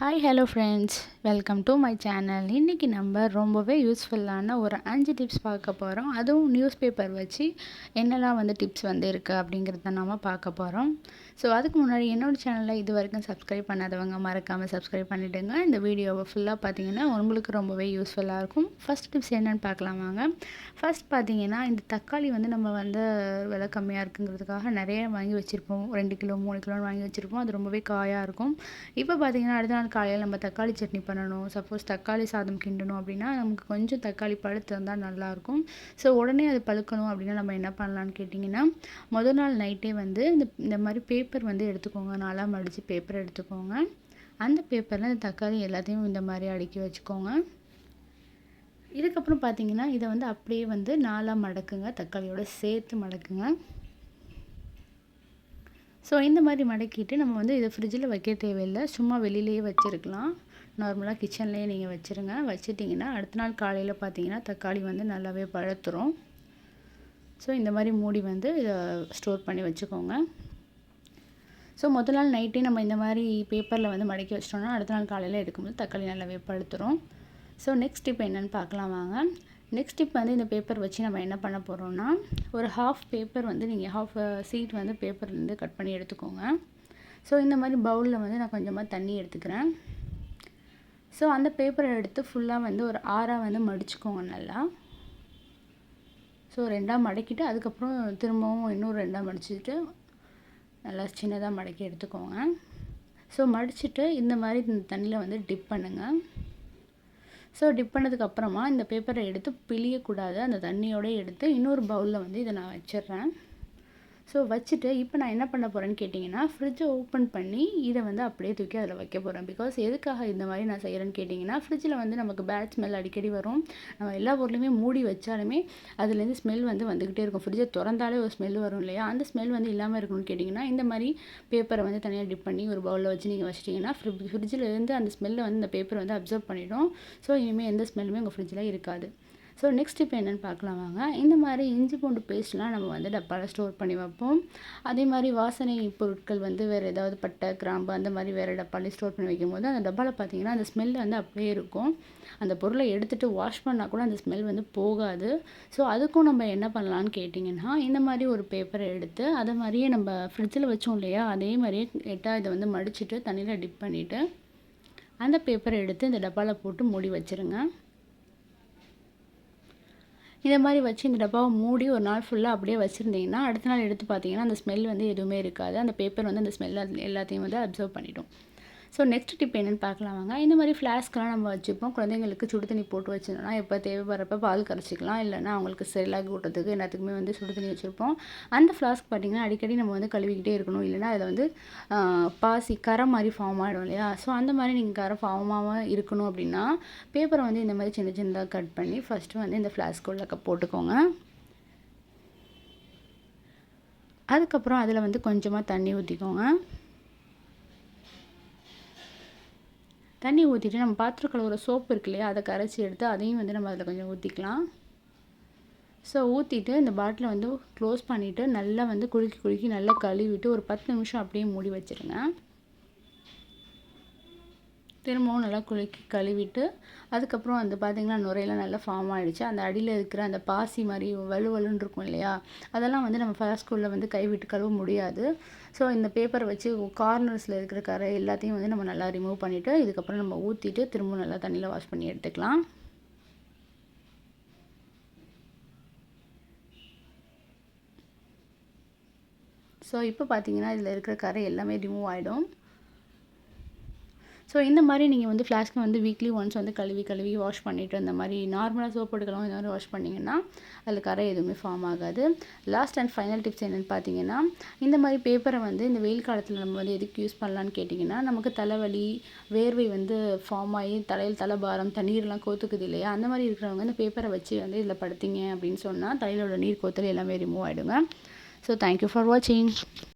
Hi hello friends welcome to my channel இன்றைக்கி நம்ம ரொம்பவே யூஸ்ஃபுல்லான ஒரு அஞ்சு டிப்ஸ் பார்க்க போகிறோம் அதுவும் நியூஸ் பேப்பர் வச்சு என்னெல்லாம் வந்து டிப்ஸ் வந்து இருக்குது அப்படிங்கிறத நம்ம பார்க்க போகிறோம் ஸோ அதுக்கு முன்னாடி என்னோடய சேனலில் இது வரைக்கும் சப்ஸ்கிரைப் பண்ணாதவங்க மறக்காமல் சப்ஸ்கிரைப் பண்ணிவிடுங்க இந்த வீடியோவை ஃபுல்லாக பார்த்தீங்கன்னா உங்களுக்கு ரொம்பவே யூஸ்ஃபுல்லாக இருக்கும். ஃபஸ்ட் டிப்ஸ் என்னென்னு பார்க்கலாம் வாங்க. ஃபஸ்ட் பார்த்தீங்கன்னா இந்த தக்காளி வந்து நம்ம வந்து விலை கம்மியாக இருக்குங்கிறதுக்காக நிறைய வாங்கி வச்சுருப்போம். ரெண்டு கிலோ மூணு கிலோன்னு வாங்கி வச்சுருப்போம். அது ரொம்பவே காயாக இருக்கும். இப்போ பார்த்தீங்கன்னா அடுத்த நாள் காலையில் நம்ம தக்காளி சட்னி பண்ணணும். சப்போஸ் தக்காளி சாதம் கிண்டணும் அப்படின்னா நமக்கு கொஞ்சம் தக்காளி பழுத்து இருந்தால் நல்லாயிருக்கும் ஸோ உடனே அது பழுக்கணும் அப்படின்னா நம்ம என்ன பண்ணலான்னு கேட்டிங்கன்னா முதல் நாள் நைட்டே வந்து இந்த இந்த மாதிரி பேப்பர் பேப்பர் வந்து எடுத்துக்கோங்க. நாலாம் மடித்து பேப்பர் எடுத்துக்கோங்க. அந்த பேப்பரில் இந்த தக்காளி எல்லாத்தையும் இந்த மாதிரி அடுக்கி வச்சுக்கோங்க. இதுக்கப்புறம் பார்த்தீங்கன்னா இதை வந்து அப்படியே வந்து நாலாக மடக்குங்க. தக்காளியோட சேர்த்து மடக்குங்க. ஸோ இந்த மாதிரி மடக்கிட்டு நம்ம வந்து இதை ஃப்ரிட்ஜில் வைக்க தேவையில்லை. சும்மா வெளியிலேயே வச்சுருக்கலாம். நார்மலாக கிச்சன்லேயே நீங்கள் வச்சுருங்க. வச்சுட்டிங்கன்னா அடுத்த நாள் காலையில் பார்த்தீங்கன்னா தக்காளி வந்து நல்லாவே பழுத்துரும். ஸோ இந்த மாதிரி மூடி வந்து இதை ஸ்டோர் பண்ணி வச்சுக்கோங்க. ஸோ முதல் நாள் நைட்டே நம்ம இந்த மாதிரி பேப்பரில் வந்து மடக்கி வச்சிட்டோம்னா அடுத்த நாள் காலையில் எடுக்கும்போது தக்காளி நல்லாவே பழுத்துரும் ஸோ நெக்ஸ்ட் டிப் என்னென்னு பார்க்கலாம் வாங்க. நெக்ஸ்ட் டிப் வந்து இந்த பேப்பர் வச்சு நம்ம என்ன பண்ண போகிறோம்னா ஒரு ஹாஃப் பேப்பர் வந்து நீங்கள் ஹாஃப் சீட் வந்து பேப்பர்லேருந்து கட் பண்ணி எடுத்துக்கோங்க. ஸோ இந்த மாதிரி பவுலில் வந்து நான் கொஞ்சமாக தண்ணி எடுத்துக்கிறேன். ஸோ அந்த பேப்பரை எடுத்து ஃபுல்லாக வந்து ஒரு ஆறாக வந்து மடிச்சுக்கோங்க நல்லா. ஸோ ரெண்டாக மடக்கிட்டு அதுக்கப்புறம் திரும்பவும் இன்னும் ரெண்டாக மடிச்சுட்டு நல்லா சின்னதாக மடக்கி எடுத்துக்கோங்க. ஸோ மடிச்சுட்டு இந்த மாதிரி இந்த தண்ணியில் வந்து டிப் பண்ணுங்கள் ஸோ டிப் பண்ணதுக்கப்புறமா இந்த பேப்பரை எடுத்து பிழியக்கூடாது. அந்த தண்ணியோடய எடுத்து இன்னொரு பவுலில் வந்து இதை நான் வச்சிடுறேன். ஸோ வச்சுட்டு இப்போ நான் என்ன பண்ண போகிறேன்னு கேட்டிங்கன்னா ஃப்ரிட்ஜை ஓப்பன் பண்ணி இதை வந்து அப்படியே தூக்கி அதில் வைக்க போகிறேன் பிகாஸ் எதுக்காக இந்த மாதிரி நான் செய்கிறேன்னு கேட்டிங்கன்னா ஃப்ரிட்ஜில் வந்து நமக்கு பேட் ஸ்மெல் அடிக்கடி வரும். நம்ம எல்லா பொருளுமே மூடி வச்சாலுமே அதுலேருந்து ஸ்மெல் வந்து வந்துக்கிட்டே இருக்கும். ஃப்ரிட்ஜை திறந்தாலே ஒரு ஸ்மெல் வரும் இல்லையா? அந்த ஸ்மெல் வந்து இல்லாமல் இருக்கணும்னு கேட்டிங்கன்னா இந்த மாதிரி பேப்பரை வந்து தனியாக டிப் பண்ணி ஒரு பவுலில் வச்சு நீங்கள் வச்சிட்டிங்கன்னா ஃப்ரிட்ஜில் இருந்து அந்த ஸ்மெல்லை வந்து இந்த பேப்பர் வந்து அப்சர்வ் பண்ணிவிடும் ஸோ இனிமேல் எந்த ஸ்மெல்லுமே உங்கள் ஃப்ரிட்ஜில் இருக்காது. ஸோ நெக்ஸ்ட் இப்போ என்னென்னு பார்க்கலாம் வாங்க. இந்த மாதிரி இஞ்சி பூண்டு பேஸ்ட்லாம் நம்ம வந்து டப்பாவில் ஸ்டோர் பண்ணி வைப்போம். அதே மாதிரி வாசனை பொருட்கள் வந்து வேறு ஏதாவது பட்டை கிராம்பு அந்த மாதிரி வேறு டப்பாலையும் ஸ்டோர் பண்ணி வைக்கும்போது அந்த டப்பாவில் பார்த்தீங்கன்னா அந்த ஸ்மெல் வந்து அப்படியே இருக்கும். அந்த பொருளை எடுத்துகிட்டு வாஷ் பண்ணால் கூட அந்த ஸ்மெல் வந்து போகாது. ஸோ அதுக்கும் நம்ம என்ன பண்ணலான்னு கேட்டிங்கன்னா இந்த மாதிரி ஒரு பேப்பரை எடுத்து அதை மாதிரியே நம்ம ஃப்ரிட்ஜில் வச்சோம் இல்லையா அதே மாதிரியே எட்டாக இதை வந்து மடிச்சுட்டு தண்ணியில் டிப் பண்ணிவிட்டு அந்த பேப்பரை எடுத்து இந்த டப்பாவில் போட்டு மூடி வச்சுருங்க. இதை மாதிரி வச்சு இந்த டப்பாவை மூடி ஒரு நாள் ஃபுல்லாக அப்படியே வச்சுருந்தீங்கன்னா அடுத்த நாள் எடுத்து பார்த்தீங்கன்னா அந்த ஸ்மெல் வந்து எதுவுமே இருக்காது. அந்த பேப்பர் வந்து அந்த ஸ்மெல் எல்லாத்தையும் வந்து அப்சர்வ் பண்ணிவிடும் ஸோ நெக்ஸ்ட் டிப் என்னென்னு பார்க்கலாம் வாங்க. இந்த மாதிரி ஃப்ளாஸ்க்கெலாம் நம்ம வச்சுப்போம். குழந்தைங்களுக்கு சுடு தண்ணி போட்டு வச்சிருந்தோம்னா எப்போ தேவைப்படுறப்ப பால் கரைச்சிக்கலாம். இல்லைனா அவங்களுக்கு செல்லாக ஊட்டுறதுக்கு எல்லாத்துக்குமே வந்து சுடு தண்ணி வச்சுருப்போம். அந்த ஃப்ளாஸ்க் பார்த்திங்கன்னா அடிக்கடி நம்ம வந்து கழுவிக்கிட்டே இருக்கணும். இல்லைனா அதில் வந்து பாசி கரை மாதிரி ஃபார்ம் ஆகிடும் இல்லையா? ஸோ அந்த மாதிரி நீங்கள் கரை ஃபார்மாக இருக்கணும் அப்படின்னா பேப்பரை வந்து இந்த மாதிரி சின்ன சின்னதாக கட் பண்ணி ஃபஸ்ட்டு வந்து இந்த ஃப்ளாஸ்க் உள்ள போட்டுக்கோங்க. அதுக்கப்புறம் அதில் வந்து கொஞ்சமாக தண்ணி ஊற்றிக்கோங்க தண்ணி ஊற்றிட்டு நம்ம பாத்திரம் கழுவுற சோப்பு இருக்கு இல்லையா அதை கரைச்சி எடுத்து அதையும் வந்து நம்ம அதில் கொஞ்சம் ஊற்றிக்கலாம் ஸோ ஊற்றிட்டு இந்த பாட்டிலை வந்து க்ளோஸ் பண்ணிவிட்டு நல்லா வந்து குலுக்கி குலுக்கி நல்லா கழுவிட்டு ஒரு பத்து நிமிஷம் அப்படியே மூடி வச்சுருங்க. திரும்பவும் நல்லா குலுக்கி கழுவிட்டு அதுக்கப்புறம் வந்து பார்த்திங்கன்னா நுரையெல்லாம் நல்லா ஃபார்ம் ஆகிடுச்சு அந்த அடியில் இருக்கிற அந்த பாசி மாதிரி வலுவலுன்னு இருக்கும் இல்லையா? அதெல்லாம் வந்து நம்ம ஃபர்ஸ்ட் ஸ்கூலில் வந்து கைவிட்டு கழுவ முடியாது. ஸோ இந்த பேப்பரை வச்சு கார்னர்ஸில் இருக்கிற கரை எல்லாத்தையும் வந்து நம்ம நல்லா ரிமூவ் பண்ணிவிட்டு இதுக்கப்புறம் நம்ம ஊற்றிட்டு திரும்பவும் நல்லா தண்ணியில் வாஷ் பண்ணி எடுத்துக்கலாம். ஸோ இப்போ பார்த்தீங்கன்னா இதில் இருக்கிற கரை எல்லாமே ரிமூவ் ஆகிடும் ஸோ இந்த மாதிரி நீங்கள் வந்து ஃப்ளாஸ்க்கை வந்து வீக்லி ஒன்ஸ் வந்து கழுவி கழுவி வாஷ் பண்ணிவிட்டு இந்த மாதிரி நார்மலாக சோப் எடுக்கலாம் இந்த மாதிரி வாஷ் பண்ணிங்கன்னா அதில் கரை எதுவுமே ஃபார்ம் ஆகாது. லாஸ்ட் அண்ட் ஃபைனல் டிப்ஸ் என்னென்னு பார்த்தீங்கன்னா இந்த மாதிரி பேப்பரை வந்து இந்த வெயில் காலத்தில் நம்ம வந்து எதுக்கு யூஸ் பண்ணலான்னு கேட்டிங்கன்னா நமக்கு தலைவலி வேர்வை வந்து ஃபார்ம் ஆகி தலையில் தலைபாரம் தண்ணீர்லாம் கோத்துக்குது இல்லையா? அந்த மாதிரி இருக்கிறவங்க இந்த பேப்பரை வச்சு வந்து இதில் படுத்திங்க அப்படின்னு சொன்னால் தலையிலோட நீர் கோத்தல் எல்லாமே ரிமூவ் ஆகிடுங்க ஸோ தேங்க்யூ ஃபார் வாட்சிங்